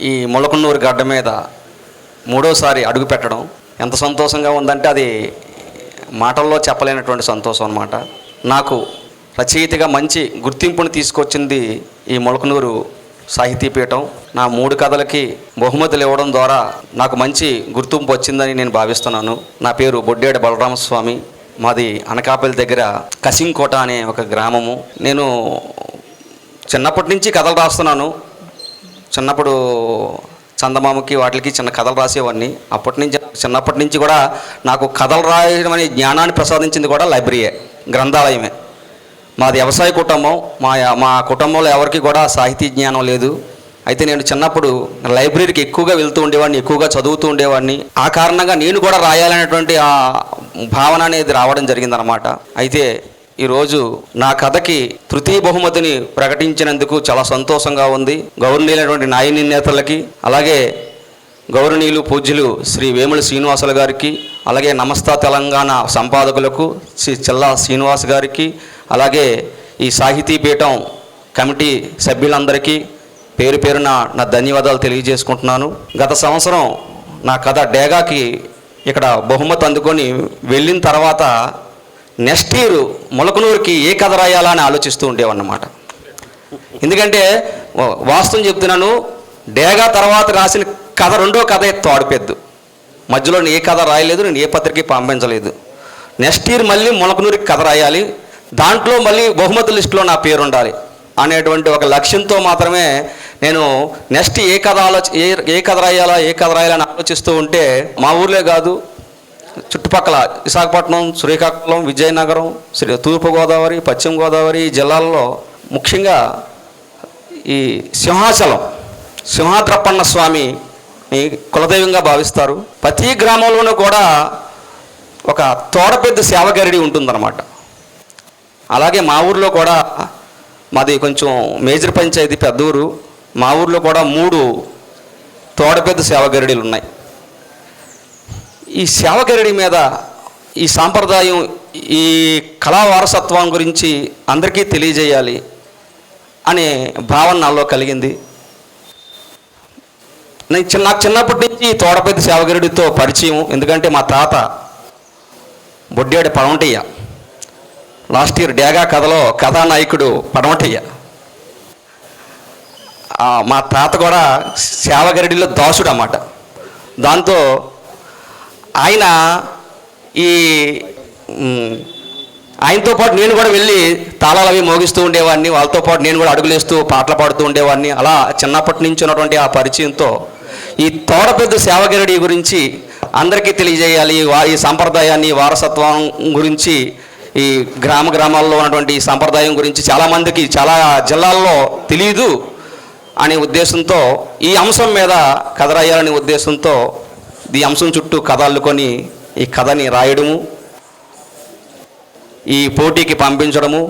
ఈ మొలకన్నూరు గడ్డ మీద మూడోసారి అడుగు పెట్టడం ఎంత సంతోషంగా ఉందంటే అది మాటల్లో చెప్పలేనటువంటి సంతోషం అన్నమాట. నాకు రచయితగా మంచి గుర్తింపును తీసుకొచ్చింది ఈ మొలకనూరు సాహితీపీఠం. నా మూడు కథలకి బహుమతులు ఇవ్వడం ద్వారా నాకు మంచి గుర్తింపు వచ్చిందని నేను భావిస్తున్నాను. నా పేరు బొడ్డేడు బలరామస్వామి. మాది అనకాపల్లి దగ్గర కసింకోట అనే ఒక గ్రామము. నేను చిన్నప్పటి నుంచి కథలు రాస్తున్నాను. చిన్నప్పుడు చందమామకి వాటికి చిన్న కథలు రాసేవాడిని. అప్పటి నుంచి చిన్నప్పటి నుంచి కూడా నాకు కథలు రాయడం అనే జ్ఞానాన్ని ప్రసాదించింది కూడా లైబ్రరీయే గ్రంథాలయమే. మాది వ్యవసాయ కుటుంబం మా మా కుటుంబంలో ఎవరికి కూడా సాహితీ జ్ఞానం లేదు. అయితే నేను చిన్నప్పుడు లైబ్రరీకి ఎక్కువగా వెళ్తూ ఉండేవాడిని ఎక్కువగా చదువుతూ ఉండేవాడిని. ఆ కారణంగా నేను కూడా రాయాలనేటువంటి ఆ భావన అనేది రావడం జరిగిందనమాట అయితే ఈరోజు నా కథకి తృతీయ బహుమతిని ప్రకటించినందుకు చాలా సంతోషంగా ఉంది. గౌరవనీయులైనటువంటి నాయని నేతలకి అలాగే గౌరవనీయులు పూజ్యులు శ్రీ వేముల శ్రీనివాసులు గారికి అలాగే నమస్తా తెలంగాణ సంపాదకులకు శ్రీ చెల్లా శ్రీనివాస్ గారికి అలాగే ఈ సాహితీ పీఠం కమిటీ సభ్యులందరికీ పేరు పేరున నా ధన్యవాదాలు తెలియజేసుకుంటున్నాను. గత సంవత్సరం నా కథ డేగాకి ఇక్కడ బహుమతి అందుకొని వెళ్ళిన తర్వాత నెక్స్ట్ ఇయర్ మొలకనూరుకి ఏ కథ రాయాలా అని ఆలోచిస్తూ ఉండేవన్నమాట. ఎందుకంటే వాస్తవం చెప్తున్నాను డేగా తర్వాత రాసిన కథ రెండో కథ తోడిపెద్దు. మధ్యలో నేను ఏ కథ రాయలేదు నేను ఏ పత్రిక పంపించలేదు. నెక్స్ట్ ఇయర్ మళ్ళీ మొలకనూరికి కథ రాయాలి. దాంట్లో మళ్ళీ బహుమతి లిస్టులో నా పేరు ఉండాలి అనేటువంటి ఒక లక్ష్యంతో మాత్రమే నేను నెక్స్ట్ ఏ కథ ఆలోచ ఏ ఏ కథ రాయాలా ఏ కథ రాయాలని ఆలోచిస్తూ ఉంటే మా ఊర్లే కాదు చుట్టుపక్కల విశాఖపట్నం శ్రీకాకుళం విజయనగరం శ్రీ తూర్పుగోదావరి పశ్చిమ గోదావరి జిల్లాల్లో ముఖ్యంగా ఈ సింహాచలం సింహాద్రప్పన్న స్వామిని కులదైవంగా భావిస్తారు. ప్రతి గ్రామంలోనూ కూడా ఒక తోడపెద్ద సేవగరిడి ఉంటుందన్నమాట. అలాగే మా ఊర్లో కూడా మాది కొంచెం మేజర్ పంచాయతీ పెద్ద ఊరు మా ఊర్లో కూడా మూడు తోడపెద్ద సేవగరిడీలు ఉన్నాయి ఈ సేవగరిడి మీద ఈ సాంప్రదాయం ఈ కళా వారసత్వం గురించి అందరికీ తెలియజేయాలి అనే భావన నాలో కలిగింది. నేను చిన్న నాకు చిన్నప్పటి నుంచి ఈ తోడపెద్ద సేవగరుడితో పరిచయం. ఎందుకంటే మా తాత బొడ్డేడు పడమటయ్య. లాస్ట్ ఇయర్ డేగా కథలో కథానాయకుడు పడమటయ్య. మా తాత కూడా సేవగరిడిలో దాసుడు అన్నమాట దాంతో ఆయన ఈ ఆయనతో పాటు నేను కూడా వెళ్ళి తాళాలు అవి మోగిస్తూ ఉండేవాడిని. వాళ్ళతో పాటు నేను కూడా అడుగులేస్తూ పాటలు పాడుతూ ఉండేవాడిని. అలా చిన్నప్పటి నుంచి ఉన్నటువంటి ఆ పరిచయంతో ఈ తోడపెద్ద సేవగిరడి గురించి అందరికీ తెలియజేయాలి. ఈ సాంప్రదాయాన్ని వారసత్వం గురించి ఈ గ్రామ గ్రామాల్లో ఉన్నటువంటి ఈ సాంప్రదాయం గురించి చాలామందికి చాలా జిల్లాల్లో తెలియదు అనే ఉద్దేశంతో ఈ అంశం మీద కదరాయాలనే ఉద్దేశంతో ఈ అంశం చుట్టూ కథ అల్లుకొని ఈ కథని రాయడము ఈ పోటీకి పంపించడము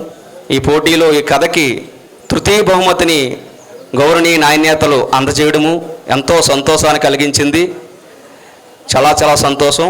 ఈ పోటీలో ఈ కథకి తృతీయ బహుమతిని గౌరవనీయ నాయనేతలు అందజేయడము ఎంతో సంతోషాన్ని కలిగించింది. చాలా చాలా సంతోషం.